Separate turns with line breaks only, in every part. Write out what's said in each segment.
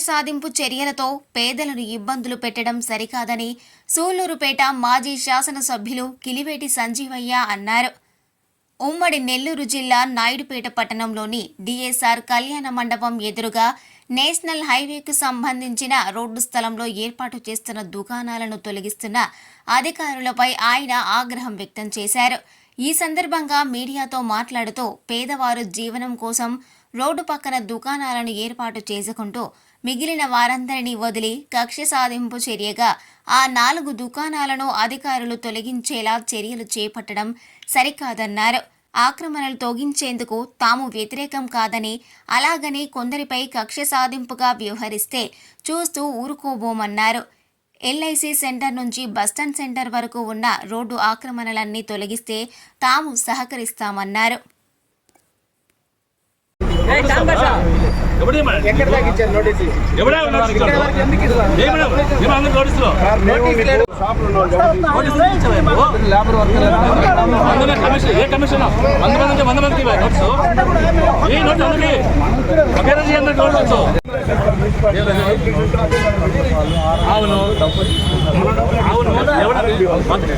సాధింపు చర్యలతో పేదలను ఇబ్బందులు పెట్టడం సరికాదని సూళ్ళూరుపేట మాజీ శాసనసభ్యులు కిలివేటి సంజీవయ్య అన్నారు. ఉమ్మడి నెల్లూరు జిల్లా నాయుడుపేట పట్టణంలోని డిఎస్ఆర్ కళ్యాణ మండపం ఎదురుగా నేషనల్ హైవేకు సంబంధించిన రోడ్డు స్థలంలో ఏర్పాటు చేస్తున్న దుకాణాలను తొలగిస్తున్న అధికారులపై ఆయన ఆగ్రహం వ్యక్తం చేశారు. ఈ సందర్భంగా మీడియాతో మాట్లాడుతూ పేదవారు జీవనం కోసం రోడ్డు పక్కన దుకాణాలను ఏర్పాటు చేసుకుంటూ మిగిలిన వారందరినీ వదిలి కక్ష సాధింపు చర్యగా ఆ నాలుగు దుకాణాలను అధికారులు తొలగించేలా చర్యలు చేపట్టడం సరికాదన్నారు. ఆక్రమణలు తొగించేందుకు తాము వ్యతిరేకం కాదని అలాగని కొందరిపై కక్ష సాధింపుగా వ్యవహరిస్తే చూస్తూ ఊరుకోబోమన్నారు. ఎల్ఐసి సెంటర్ నుంచి బస్టాండ్ సెంటర్ వరకు ఉన్న రోడ్డు ఆక్రమణలన్నీ తొలగిస్తే తాము సహకరిస్తామన్నారు.
ఏ అవును. అవును. ఎవడ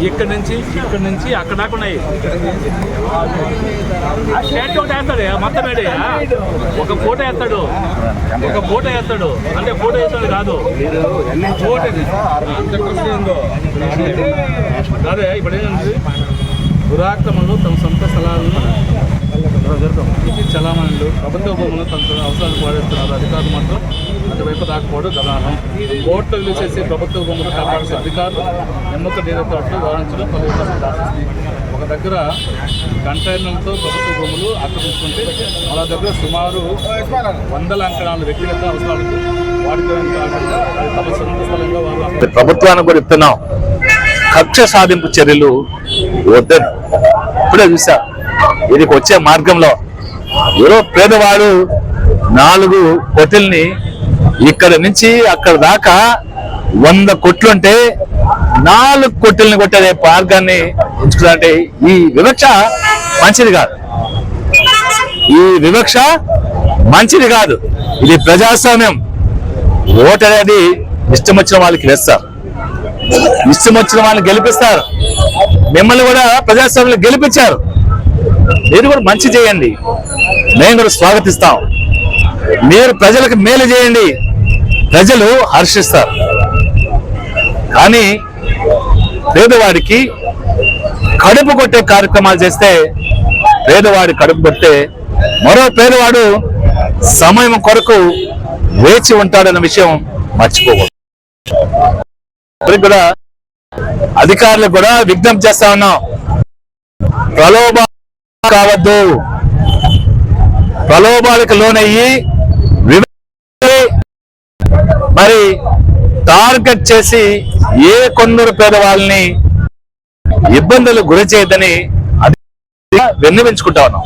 ఇక్కడ నుంచి? ఇక్కడ నుంచి అక్కడ దాకా ఉన్నాయి. స్టేట్ ఒకటి వేస్తాడు మొత్తం వేడయ్యా ఒక ఫోటో వేస్తాడు. ఒక ఫోటో వేస్తాడు. అంటే ఫోటో వేస్తాడు కాదు. ఫోటో అదే ఇప్పుడు ఏంటంటే దురాక్రమణలు తమ సొంత స్థలాలను చలామణులు. ప్రభుత్వ భూములను తన అవసరాలు పాడేస్తున్నారు వాడేస్తున్నారు అధికారులు మాత్రం అటువైపు రాకపోవడం గదానం కోర్టులు విలుచేసి ప్రభుత్వ భూములు కాపాడాల్సిన అధికారులు ఎన్నిక డైరెక్టర్లు వ్యవహరించడం పలు ఒక దగ్గర కంటైనర్లతో ప్రభుత్వ భూములు ఆక్రమించుకుంటే వాళ్ళ దగ్గర సుమారు వందల అంకణాలు వ్యక్తిగత అవసరాలకు వాడుకోవడానికి
ప్రభుత్వానికి కూడా ఇస్తున్నాం కక్ష సాధింపు చర్యలు వద్దని. ఇప్పుడే చూసా. వీరికి వచ్చే మార్గంలో ఎవరో పేదవాడు నాలుగు కొట్టిల్ని ఇక్కడ నుంచి అక్కడ దాకా వంద కొట్లుంటే నాలుగు కొట్టిల్ని కొట్టే మార్గాన్ని ఎంచుకుంటే ఈ వివక్ష మంచిది కాదు. ఈ వివక్ష మంచిది కాదు. ఇది ప్రజాస్వామ్యం. ఓటు అనేది ఇష్టం వచ్చిన వాళ్ళకి వేస్తారు. ఇష్టం వచ్చిన వాళ్ళని గెలిపిస్తారు. మిమ్మల్ని కూడా ప్రజాస్వామ్యంలో గెలిపించారు. మీరు కూడా మంచి చేయండి. మేము కూడా స్వాగతిస్తాం. మీరు ప్రజలకు మేలు చేయండి. ప్రజలు హర్షిస్తారు. కానీ పేదవాడికి కడుపు కొట్టే కార్యక్రమాలు చేస్తే పేదవాడి కడుపు కొట్టే మరో పేదవాడు సమయం కొరకు వేచి ఉంటాడన్న విషయం మర్చిపోకూడదు. ఇప్పటికి కూడా అధికారులకు కూడా విజ్ఞప్తి చేస్తా ఉన్నాం. ప్రలోభ కావద్దు. ప్రలోభాలకు లోనయ్యి మరి టార్గెట్ చేసి ఏ కొందరు పేదవాళ్ళని ఇబ్బందులు గురి చేయదని అది వెన్నవించుకుంటా ఉన్నాం.